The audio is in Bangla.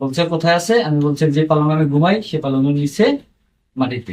বলছে কোথায় আছে? আমি বলছি যে পালং আমি ঘুমাই সে পালংয়ের নিচে মাটিতে